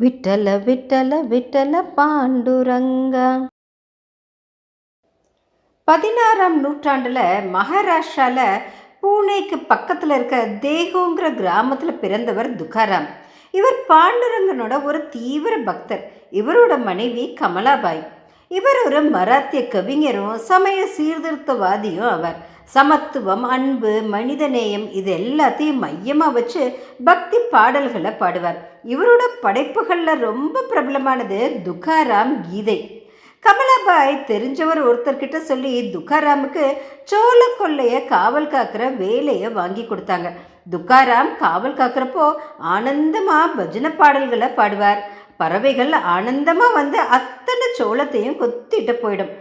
விட்டல விட்டல விட்டல பாண்டுரங்கா. பதினாறாம் நூற்றாண்டில் மகாராஷ்டிராவில் பூனேக்கு பக்கத்தில் இருக்க தேகோங்கிற கிராமத்தில் பிறந்தவர் துக்காராம். இவர் பாண்டுரங்கனோட ஒரு தீவிர பக்தர். இவரோட மனைவி கமலாபாய். இவர் ஒரு மராத்திய கவிஞரும் சமய சீர்திருத்தவாதியும் அவர். சமத்துவம் அன்பு மனிதநேயம் இது எல்லாத்தையும் மையமாக வச்சு பக்தி பாடல்களை பாடுவார். இவரோட படைப்புகளில் ரொம்ப பிரபலமானது துக்காராம் கீதை. கமலாபாய் தெரிஞ்சவர் ஒருத்தர்கிட்ட சொல்லி துக்காராமுக்கு சோழ கொள்ளைய காவல் காக்கிற வேலையை வாங்கி கொடுத்தாங்க. துக்காராம் காவல் காக்கிறப்போ ஆனந்தமாக பஜனை பாடல்களை பாடுவார். பறவைகள் ஆனந்தமாக வந்து அத்தனை சோளத்தையும் கொத்திட்டு போயிடும்.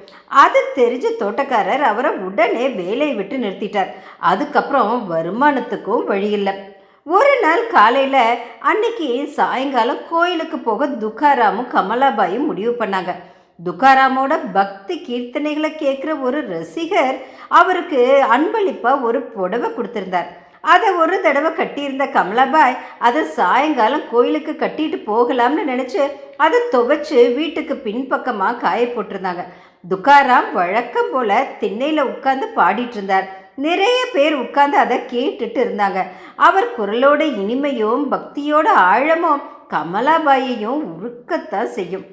அது தெரிஞ்ச தோட்டக்காரர் அவரை உடனே வேலையை விட்டு நிறுத்திட்டார். அதுக்கப்புறம் வருமானத்துக்கும் வழி இல்லை ஒரு நாள் காலையில் அன்னைக்கு சாயங்காலம் கோயிலுக்கு போக துக்காராமும் கமலாபாயும் முடிவு பண்ணாங்க. துக்காராமோட பக்தி கீர்த்தனைகளை கேட்குற ஒரு ரசிகர் அவருக்கு அன்பளிப்பாக ஒரு புடவை கொடுத்துருந்தார். அதை ஒரு தடவை கட்டியிருந்த கமலாபாய் அதை சாயங்காலம் கோயிலுக்கு கட்டிட்டு போகலாம்னு நினச்சி அதை துவைச்சு வீட்டுக்கு பின்பக்கமாக காய போட்டிருந்தாங்க. துக்காராம் வழக்கம் போல் திண்ணையில் உட்காந்து பாடிட்டு இருந்தார். நிறைய பேர் உட்காந்து அதை கேட்டுட்டு இருந்தாங்க. அவர் குரலோட இனிமையும் பக்தியோட ஆழமும் கமலாபாயையும் உருக்கத்தான் செய்யும்.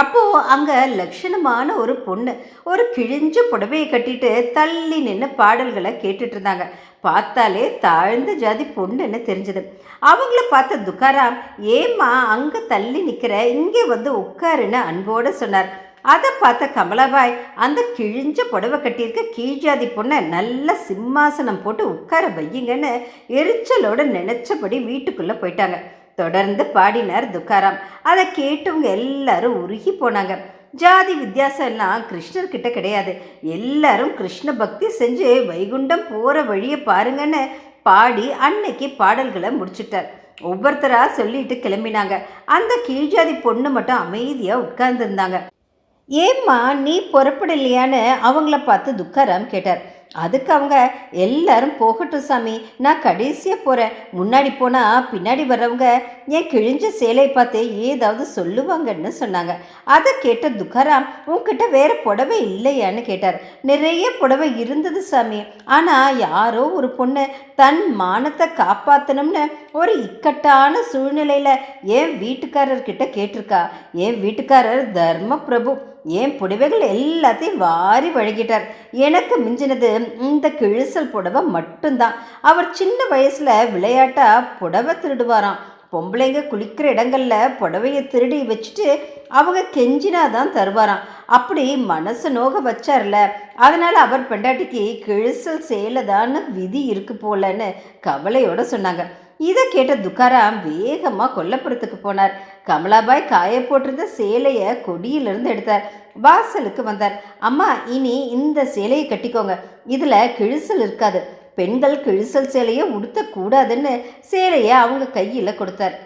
அப்போது அங்கே லட்சணமான ஒரு பொண்ணு ஒரு கிழிஞ்ச புடவையை கட்டிட்டு தள்ளி நின்று பாடல்களை கேட்டுட்டு இருந்தாங்க. பார்த்தாலே தாழ்ந்த ஜாதி பொண்ணுன்னு தெரிஞ்சது. அவங்கள பார்த்த துக்காராம் ஏம்மா அங்கே தள்ளி நிற்கிற இங்கே வந்து உட்காருன்னு அன்போடு சொன்னார். அதை பார்த்த கமலாபாய் அந்த கிழிஞ்ச புடவை கட்டியிருக்க கீழ்ஜாதி பொண்ணை நல்ல சிம்மாசனம் போட்டு உட்கார வையுங்கன்னு எரிச்சலோடு நினச்சபடி வீட்டுக்குள்ளே போயிட்டாங்க. தொடர்ந்து பாடினார் துக்காராம். அதை கேட்டவங்க எல்லாரும் உருகி போனாங்க. ஜாதி வித்தியாசம் எல்லாம் கிருஷ்ணர்கிட்ட கிடையாது. எல்லாரும் கிருஷ்ண பக்தி செஞ்சு வைகுண்டம் போகிற வழியை பாருங்கன்னு பாடி அன்னைக்கு பாடல்களை முடிச்சிட்டார். ஒவ்வொருத்தராக சொல்லிட்டு கிளம்பினாங்க. அந்த கீழ்ஜாதி பொண்ணு மட்டும் அமைதியாக உட்கார்ந்துருந்தாங்க. ஏம்மா நீ புறப்படலையான்னு அவங்கள பார்த்து துக்காராம் கேட்டார். அதுக்கு அவங்க எல்லாரும் போகட்டும் சாமி. நான் கடைசியாக போகிறேன் முன்னாடி போனால் பின்னாடி வர்றவங்க என் கிழிஞ்ச சேலையை பார்த்து ஏதாவது சொல்லுவாங்கன்னு சொன்னாங்க. அதை கேட்ட துக்காராம் உன்கிட்ட வேற புடவை இல்லையான்னு கேட்டார். நிறைய புடவை இருந்தது சாமி. ஆனால் யாரோ ஒரு பொண்ணு தன் மானத்தை காப்பாற்றணும்னு ஒரு இக்கட்டான சூழ்நிலையில் என் வீட்டுக்காரர்கிட்ட கேட்டிருக்கா. என் வீட்டுக்காரர் தர்ம பிரபு என் புடவைகள் எல்லாத்தையும் வாரி வழங்கிட்டார். எனக்கு மிஞ்சினது இந்த கிழிசல் புடவை மட்டும்தான். அவர் சின்ன வயசில் விளையாட்டாக புடவை திருடுவாராம். பொம்பளைங்க குளிக்கிற இடங்களில் புடவையை திருடி வச்சுட்டு அவங்க கெஞ்சினா தான் தருவாராம். அப்படி மனசு நோக வச்சார்ல. அதனால் அவர் பெண்டாட்டிக்கு கிழிசல் சேலதான்னு விதி இருக்கு போலன்னு கவலையோட சொன்னாங்க. இதை கேட்ட துக்காராம் வேகமாக கொல்லப்புறத்துக்கு போனார். கமலாபாய் காய போட்டிருந்த சேலையை கொடியிலிருந்து எடுத்தார். வாசலுக்கு வந்தார். அம்மா இனி இந்த சேலையை கட்டிக்கோங்க. இதில் கிழிசல் இருக்காது. பெண்கள் கிழிசல் சேலையை உடுத்தக்கூடாதுன்னு சேலையை அவங்க கையில் கொடுத்தார்.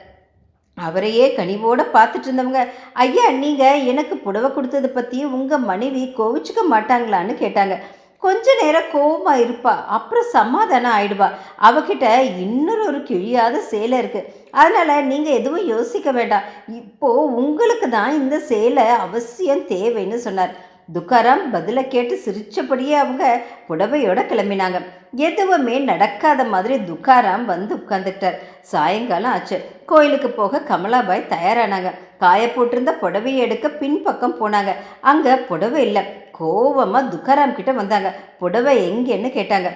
அவரையே கனிவோடு பார்த்துட்டு இருந்தவங்க ஐயா நீங்கள் எனக்கு புடவை கொடுத்தது பற்றி உங்கள் மனைவி கோவிச்சுக்க மாட்டாங்களான்னு கேட்டாங்க. கொஞ்ச நேரம் கோபமாக இருப்பா அப்புறம் சமாதானம் ஆயிடுவா. அவகிட்ட இன்னொரு ஒரு கிழியாத சேலை இருக்கு. அதனால நீங்கள் எதுவும் யோசிக்க வேண்டாம். இப்போ உங்களுக்கு தான் இந்த சேலை அவசியம் தேவைன்னு சொன்னார். துக்காராம் பதிலை கேட்டு சிரித்தபடியே அவங்க புடவையோட கிளம்பினாங்க. எதுவுமே நடக்காத மாதிரி துக்காராம் வந்து உட்காந்துக்கிட்டார் சாயங்காலம் ஆச்சு. கோயிலுக்கு போக கமலாபாய் தயாரானாங்க. காய போட்டிருந்த புடவையை எடுக்க பின்பக்கம் போனாங்க. அங்கே புடவை இல்லை. கோவமாக துக்காராம் கிட்ட வந்தாங்க. புடவை எங்கேன்னு கேட்டாங்க.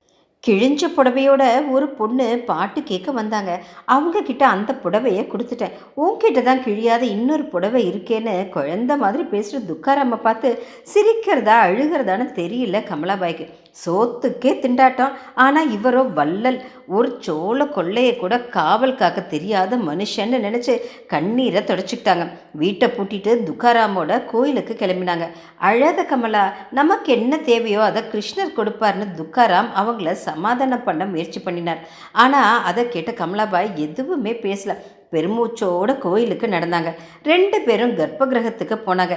கிழிஞ்ச புடவையோட ஒரு பொண்ணு பாட்டு கேட்க வந்தாங்க. அவங்க கிட்ட அந்த புடவையை கொடுத்துட்டேன். உன்கிட்ட தான் கிழியாத இன்னொரு புடவை இருக்கேன்னு குழந்த மாதிரி பேசுகிற துக்காராம பார்த்து சிரிக்கிறதா அழுகிறதான்னு தெரியல கமலாபாய்க்கு. சோத்துக்கே திண்டாட்டம். ஆனால் இவரோ வள்ளல். ஒரு சோள கொள்ளையை கூட காவல் காக்க தெரியாத மனுஷன்னு நினச்சி கண்ணீரை தொடச்சிக்கிட்டாங்க. வீட்டை பூட்டிட்டு துக்காராமோட கோயிலுக்கு கிளம்பினாங்க. அழாத கமலா நமக்கு என்ன தேவையோ அதை கிருஷ்ணர் கொடுப்பார்னு துக்காராம் அவங்கள சமாதானம் பண்ண முயற்சி பண்ணினார். ஆனால் அதை கேட்ட கமலாபாய் எதுவுமே பேசல. பெருமூச்சோட கோயிலுக்கு நடந்தாங்க. ரெண்டு பேரும் கர்ப்ப கிரகத்துக்கு போனாங்க.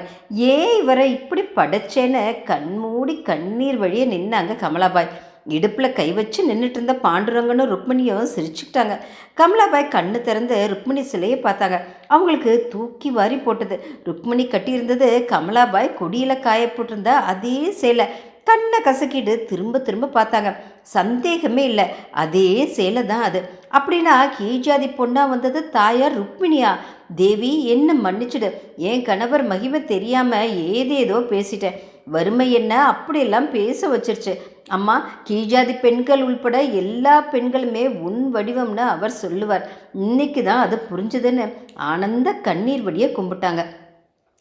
ஏன் இவரை இப்படி படைச்சேன்னு கண்மூடி கண்ணீர் வழியே நின்னாங்க கமலாபாய். இடுப்பில் கை வச்சு நின்றுட்டு இருந்த பாண்டுரங்கனும் ருக்மிணியும் சிரிச்சுக்கிட்டாங்க. கமலாபாய் கண்ணு திறந்து ருக்மிணி சிலையை பார்த்தாங்க. அவங்களுக்கு தூக்கி வாரி போட்டது. ருக்மிணி கட்டியிருந்தது கமலாபாய் கொடியில் காயப்பட்டிருந்த அதே சேலை. கண்ணை கசக்கிட்டு திரும்ப திரும்ப பார்த்தாங்க. சந்தேகமே இல்லை. அதே சேலை தான் அது. அப்படின்னா கீழ்ஜாதி பொண்ணா வந்தது தாயார் ருக்மிணியா. தேவி என்ன மன்னிச்சிடு. என் கணவர் மகிமை தெரியாமல் ஏதேதோ பேசிட்டேன். வறுமை என்ன? அப்படியெல்லாம் பேச வச்சிருச்சு. அம்மா கீஜாதி பெண்கள் உள்பட எல்லா பெண்களுமே உன் வடிவம்னு அவர் சொல்லுவார். இன்னைக்கு தான் அது புரிஞ்சுதுன்னு ஆனந்த கண்ணீர் வழியை கும்பிட்டாங்க.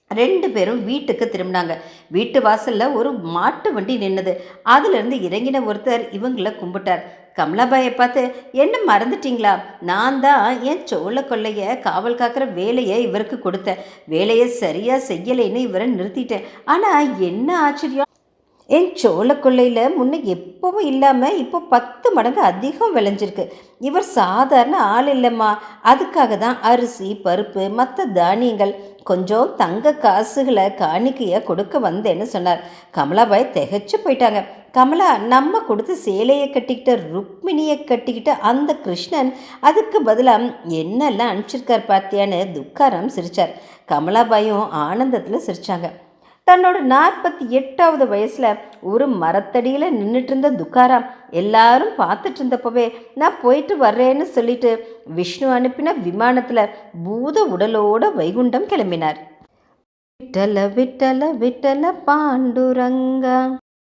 ரெண்டு பேரும் வீட்டுக்கு திரும்பினாங்க. வீட்டு வாசலில் ஒரு மாட்டு வண்டி நின்னது. அதுலேருந்து இறங்கின ஒருத்தர் இவங்கள கும்பிட்டார். கமலாபாயை பார்த்து என்ன மறந்துட்டீங்களா? நான் தான் என் சோழ கொள்ளைய காவல் காக்கிற வேலையை இவருக்கு கொடுத்தேன். வேலையை சரியாக செய்யலைன்னு இவரை நிறுத்திட்டேன். ஆனால் என்ன ஆச்சரியம்? என் சோள கொள்ளையில் முன்ன எப்பவும் இல்லாமல் இப்போ பத்து மடங்கு அதிகம் விளைஞ்சிருக்கு. இவர் சாதாரண ஆள் இல்லைம்மா. அதுக்காக தான் அரிசி பருப்பு மற்ற தானியங்கள் கொஞ்சம் தங்க காசுகளை காணிக்கையை கொடுக்க வந்தேன்னு சொன்னார். கமலாபாய் திகைச்சு போயிட்டாங்க. கமலா நம்ம கொடுத்து சேலையை கட்டிக்கிட்ட ருக்மிணியை கட்டிக்கிட்ட அந்த கிருஷ்ணன் அதுக்கு பதிலாக என்னெல்லாம் அனுப்பிச்சிருக்கார் பார்த்தியான்னு துக்காராம் சிரிச்சார். கமலாபாயும் ஆனந்தத்தில் சிரிச்சாங்க. தன்னோட நாற்பத்தி எட்டாவது வயசில் ஒரு மரத்தடியில் நின்றுட்டு இருந்த துக்காராம் எல்லாரும் பார்த்துட்டு இருந்தப்பவே நான் போயிட்டு வர்றேன்னு சொல்லிட்டு விஷ்ணு அனுப்பின விமானத்தில் பூத உடலோட வைகுண்டம் கிளம்பினார். விட்டல விட்டல விட்டல பாண்டுரங்கா